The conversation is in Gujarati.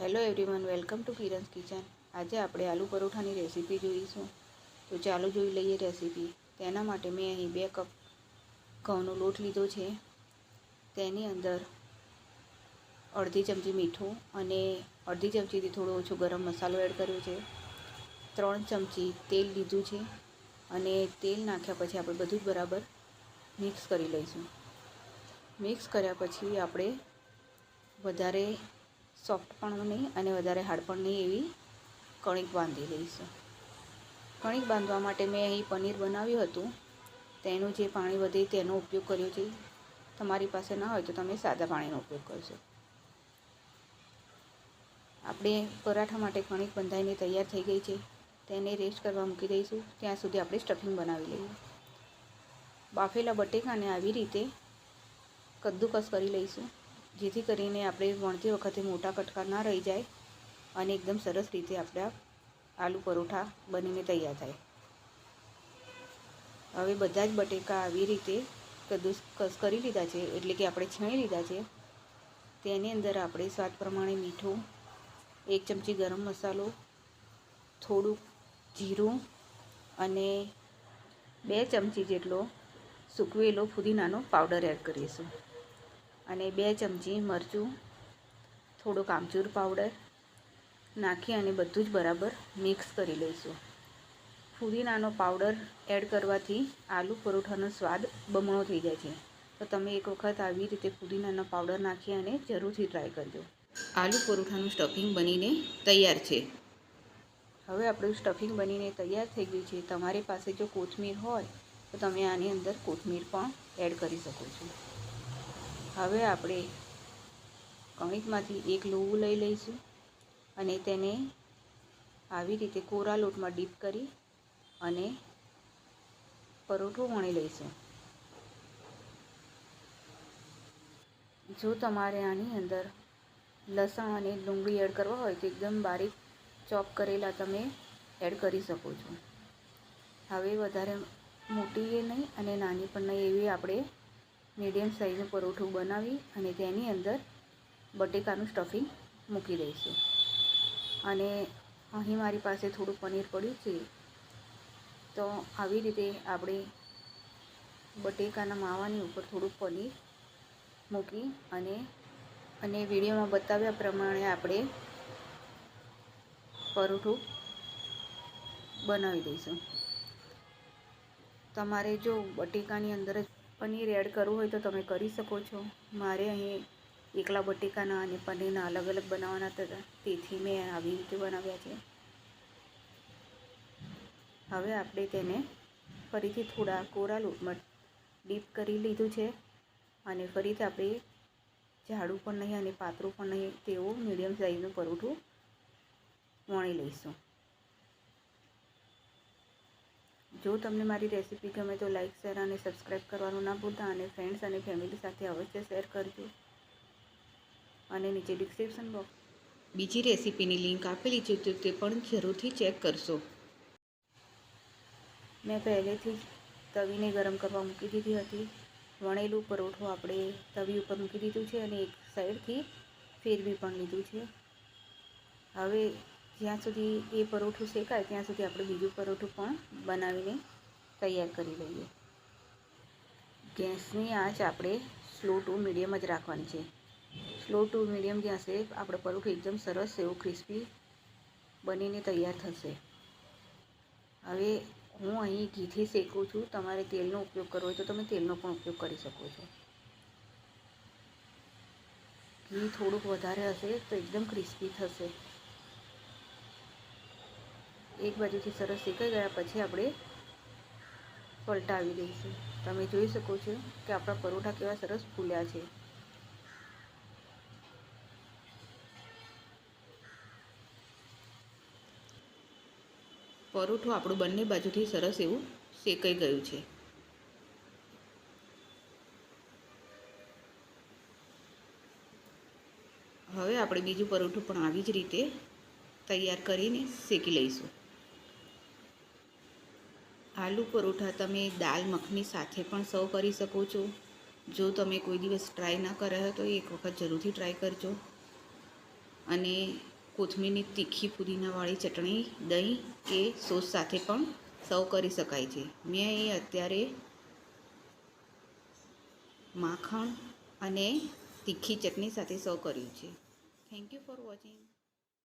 Hello everyone, welcome to Kiran's kitchen. આજે આપણે આલુ પરોઠાની રેસીપી જોઈશું. તો ચાલો જોઈ લઈએ રેસીપી. તેના માટે મેં અહીં બે કપ ઘઉંનો લોટ લીધો છે. તેની અંદર અડધી ચમચી મીઠું અને અડધી ચમચીથી થોડો ઓછો ગરમ મસાલો એડ કર્યો છે. ત્રણ ચમચી તેલ લીધું છે અને તેલ નાખ્યા પછી આપણે બધું જ બરાબર મિક્સ કરી લઈશું. મિક્સ કર્યા પછી આપણે વધારે સોફ્ટ પણ નહીં અને વધારે હાર્ડ પણ નહીં એવી કણિક બાંધી લઈશું. કણિક બાંધવા માટે મેં અહીં પનીર બનાવ્યું હતું. તેનું જે પાણી વધે તેનો ઉપયોગ કર્યો છે. તમારી પાસે ના હોય તો તમે સાદા પાણીનો ઉપયોગ કરશો. આપણે પરાઠા માટે કણિક બંધાઈને તૈયાર થઈ ગઈ છે. તેને રેસ્ટ કરવા મૂકી દઈશું. ત્યાં સુધી આપણે સ્ટફિંગ બનાવી લઈએ. બાફેલા બટેકાને આવી રીતે કદ્દુકસ કરી લઈશું. જેથી કરીને આપણે વણતી વખતે મોટા કટકા ના રહી જાય અને એકદમ સરસ રીતે આપણા આલુ પરોઠા બનીને તૈયાર થાય. હવે બધા જ બટેકા આવી રીતે કદ્દુકસ કરી લીધા છે, એટલે કે આપણે છીણી લીધા છે. તેની અંદર આપણે સ્વાદ પ્રમાણે મીઠું એક ચમચી ગરમ મસાલો, થોડુંક જીરું અને બે ચમચી જેટલો સૂકવેલો ફુદીનાનો પાવડર એડ કરીશું. અને બે ચમચી મરચું, થોડોક આમચૂર પાવડર નાખી અને બધું જ બરાબર મિક્સ કરી લઈશું. ફુદીનાનો પાવડર એડ કરવાથી આલુ પરોઠાનો સ્વાદ બમણો થઈ જાય છે. તો તમે એક વખત આવી રીતે ફુદીનાનો પાવડર નાખી અને જરૂરથી ટ્રાય કરજો. આલુ પરોઠાનું સ્ટફિંગ બનીને તૈયાર છે. હવે આપણું સ્ટફિંગ બનીને તૈયાર થઈ ગયું છે. તમારી પાસે જો કોથમીર હોય, તો તમે આની અંદર કોથમીર પણ એડ કરી શકો છો. હવે આપણે કણિકમાંથી એક લોવું લઈ લઈશું અને તેને આવી રીતે કોરા લોટમાં ડીપ કરી અને પરોઠો વણી લઈશું. જો તમારે આની અંદર લસણ અને ડુંગળી એડ કરવા હોય તો એકદમ બારીક ચોપ કરેલા તમે એડ કરી શકો છો. હવે વધારે મોટી નહીં અને નાની પણ નહીં એવી આપણે મીડિયમ સાઈઝનું પરોઠું બનાવી અને તેની અંદર બટેકાનું સ્ટફિંગ મૂકી દઈશું. અને અહીં મારી પાસે થોડું પનીર પડ્યું છે. તો આવી રીતે આપણે બટેકાના માવાની ઉપર થોડું પનીર મૂકી અને અને વિડીયોમાં બતાવ્યા પ્રમાણે આપણે પરોઠું બનાવી દઈશું. તમારે જો બટેકાની અંદર જ પનીર એડ કરવું હોય તો તમે કરી શકો છો. મારે અહીં એકલા બટેકાના અને પનીરના અલગ અલગ બનાવવાના હતા તેથી મેં આવી રીતે બનાવ્યા છે. હવે આપણે તેને ફરીથી થોડા કોરા લોટમાં ડીપ કરી લીધું છે અને ફરીથી આપણે જાડું પણ નહીં અને પાતળું પણ નહીં તેવું મીડિયમ સાઈઝનું પરોઠું વણી લઈશું. જો તમને મારી રેસીપી ગમે તો લાઇક શેર અને સબસ્ક્રાઈબ કરવાનું ના ભૂલતા અને ફ્રેન્ડ્સ અને ફેમિલી સાથે અવશ્ય શેર કરજો. અને નીચે ડિસ્ક્રિપ્શન બોક્સ બીજી રેસીપીની લિંક આપેલી છે, તો તે પણ જરૂરથી ચેક કરશો. મેં પહેલેથી જ તવીને ગરમ કરવા મૂકી દીધી હતી. વણેલું પરોઠું આપણે તવી ઉપર મૂકી દીધું છે અને એક સાઈડથી ફેરવી પણ લીધું છે. હવે જ્યાં સુધી એ પરોઠું શેકાય, ત્યાં સુધી આપણે બીજું પરોઠું પણ બનાવીને તૈયાર કરી લઈએ. ગેસની આંચ આપણે સ્લો ટુ મીડિયમ જ રાખવાની છે. સ્લો ટુ મીડિયમ જ્યાં છે આપણે પરોઠું એકદમ સરસ એવું ક્રિસ્પી બનીને તૈયાર થશે. હવે હું અહીં ઘીથી શેકું છું. તમારે તેલનો ઉપયોગ કરવો હોય તો તમે તેલનો પણ ઉપયોગ કરી શકો છો. ઘી થોડુંક વધારે હશે તો એકદમ ક્રિસ્પી થશે. એક બાજુથી સરસ શેકાઈ ગયા પછી આપણે પલટાવી દઈશું. તમે જોઈ શકો છો કે આપણા પરોઠા કેવા સરસ ફૂલ્યા છે. પરોઠું આપણું બંને બાજુથી સરસ એવું શેકાઈ ગયું છે. હવે આપણે બીજું પરોઠું પણ આવી જ રીતે તૈયાર કરીને શેકી લઈશું. આલુ પરોઠા તમે દાલ મખની સાથે પણ સર્વ કરી શકો છો. જો તમે કોઈ દિવસ ટ્રાય ના કર્યા હોય તો એક વખત જરૂરથી ટ્રાય કરજો. અને કોથમીરની તીખી પુદીનાવાળી ચટણી, દહીં કે સોસ સાથે પણ સર્વ કરી શકાય છે. મેં એ અત્યારે માખણ અને તીખી ચટણી સાથે સર્વ કર્યું છે. Thank you for watching